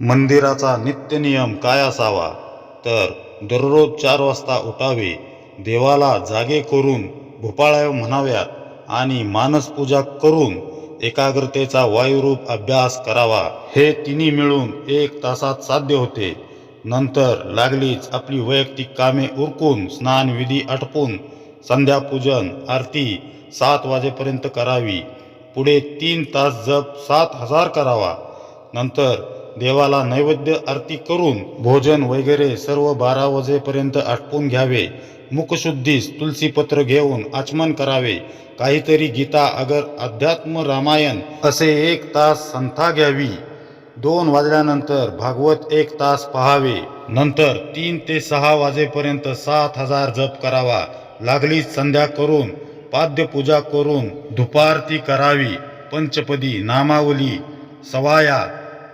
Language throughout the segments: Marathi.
मंदिराचा नित्य नियम काय असावा? तर दररोज चार वाजता उठावे देवाला जागे करून भोपाळ्या म्हणाव्यात आणि मानसपूजा करून एकाग्रतेचा वायुरूप अभ्यास करावा. हे तिन्ही मिळून एक तासात साध्य होते. नंतर लागलीच आपली वैयक्तिक कामे उरकून स्नानविधी आटपून संध्यापूजन आरती सात वाजेपर्यंत करावी. पुढे तीन तास जप सात हजार करावा. नंतर देवाला नैवेद्य आरती करून भोजन वगैरे सर्व बारा वाजेपर्यंत आटपून घ्यावे. मुखशुद्धीस तुलसीपत्र घेऊन आचमन करावे. काहीतरी गीता अगर अध्यात्म रामायण असे एक तास संथा घ्यावी. दोन वाजल्यानंतर भागवत एक तास पहावे. नंतर तीन ते सहा वाजेपर्यंत सात हजार जप करावा. लागलीच संध्या करून पाद्यपूजा करून धुपारती करावी. पंचपदी नामावली सवाया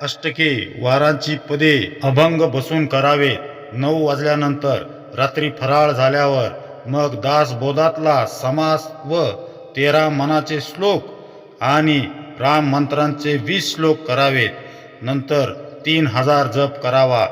अष्टके वारांची पदे अभंग बसून करावे. नऊ वाजल्यानंतर रात्री फराळ झाल्यावर मग दासबोधातला समास व तेरा मनाचे श्लोक आणि राम मंत्रांचे वीस श्लोक करावेत. नंतर तीन हजार जप करावा.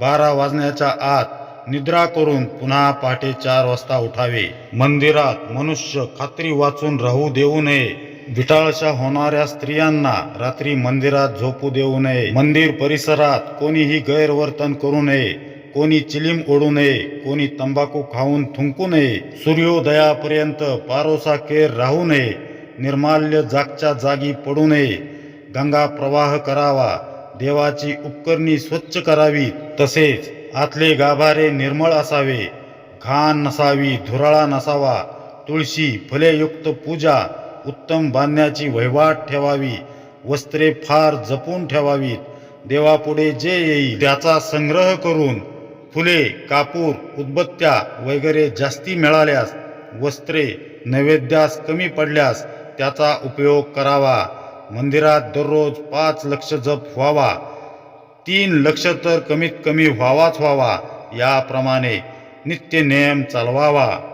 बारा वाजण्याच्या आत निद्रा करून पुन्हा पहाटे चार वाजता उठावे. मंदिरात मनुष्य खात्री वाचून राहू देऊ नये. विटाळशा होणाऱ्या स्त्रियांना रात्री मंदिरात झोपू देऊ नये. मंदिर परिसरात कोणीही गैरवर्तन करू नये. कोणी चिलीम ओढू नये. कोणी तंबाखू खाऊन थुंकू नये. सूर्योदयापर्यंत पारोसा केर राहू नये. निर्माल्य जागच्या जागी पडू नये. गंगा प्रवाह करावा. देवाची उपकरणी स्वच्छ करावी तसेच आतले गाभारे निर्मळ असावे. घाण नसावी धुराळा नसावा. तुळशी फलेयुक्त पूजा उत्तम बांधण्याची वहिवाट ठेवावी. वस्त्रे फार जपून ठेवावीत. देवापुढे जे येईल त्याचा संग्रह करून फुले कापूर उदबत्त्या वगैरे जास्ती मिळाल्यास वस्त्रे नैवेद्यास कमी पडल्यास त्याचा उपयोग करावा. मंदिरात दररोज पाच लक्ष जप व्हावा. तीन लक्ष तर कमीत कमी व्हावाच व्हावा. याप्रमाणे नित्य नेम चालवावा.